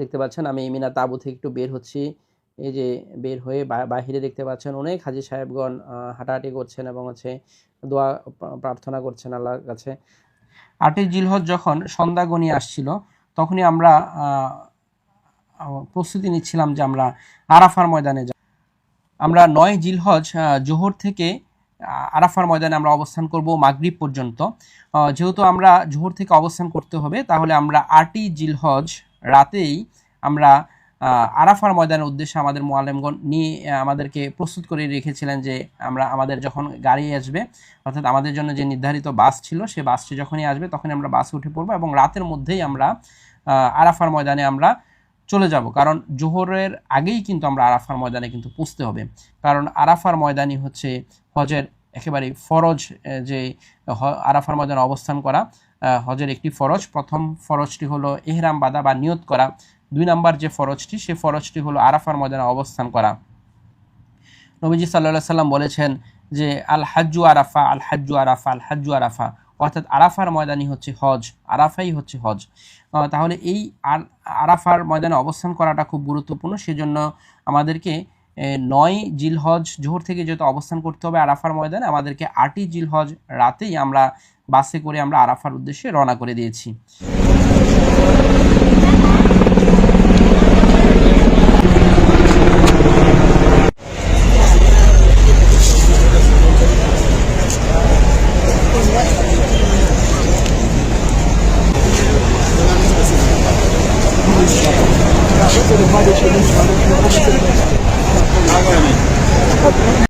দেখতে পাচ্ছেন, আমি মিনা তাবু থেকে একটু বের হচ্ছি। এই যে বের হয়ে বাহিরে দেখতে পাচ্ছেন অনেক হাজি সাহেবগণ হাঁটাহাঁটি করছেন এবং হচ্ছে দোয়া প্রার্থনা করছেন আল্লাহর কাছে। আটই জিলহজ যখন সন্ধ্যা গনিয়ে আসছিল, তখনই আমরা প্রস্তুতি নিচ্ছিলাম যে আমরা আরাফার ময়দানে যাব। আমরা নয় জিলহজ জোহর থেকে আরাফার ময়দানে আমরা অবস্থান করব মাগরিব পর্যন্ত। যেহেতু আমরা জোহর থেকে অবস্থান করতে হবে, তাহলে আমরা আটই জিলহজ রাতেই আমরা আরাফার ময়দানের উদ্দেশ্যে আমাদের মোয়ালেমগণ নিয়ে আমাদেরকে প্রস্তুত করে রেখেছিলেন যে আমরা আমাদের যখন গাড়ি আসবে, অর্থাৎ আমাদের জন্য যে নির্ধারিত বাস ছিল, সে বাসটি যখনই আসবে তখনই আমরা বাসে উঠে পড়ব এবং রাতের মধ্যেই আমরা আরাফার ময়দানে আমরা চলে যাব। কারণ জোহরের আগেই কিন্তু আমরা আরাফার ময়দানে কিন্তু পুষতে হবে। কারণ আরাফার ময়দানই হচ্ছে হজের একেবারে ফরজ যে আরাফার ময়দানে অবস্থান করা হজের একটি ফরজ। প্রথম ফরজটি হলো এহরাম বাদা বা নিয়ত করা। দুই নাম্বার যে ফরজটি, সে ফরজটি হলো আরাফার ময়দানে অবস্থান করা। নবীজি সাল্লাহ সাল্লাম বলেছেন যে, আল হাজ্জু আরাফা, আল হাজ্জু আরাফা, আল হাজ্জু আরাফা। অর্থাৎ আরাফার ময়দানই হচ্ছে হজ, আরাফাই হচ্ছে হজ। তাহলে এই আর- আরাফার ময়দানে অবস্থান করাটা খুব গুরুত্বপূর্ণ। সেজন্য আমাদেরকে নয় জিলহজ জোহর থেকে যেহেতু অবস্থান করতে হবে আরাফার ময়দানে, আমাদেরকে আটই জিলহজ রাতেই আমরা বাসে করে আমরা আরাফার উদ্দেশ্যে রওনা করে দিয়েছি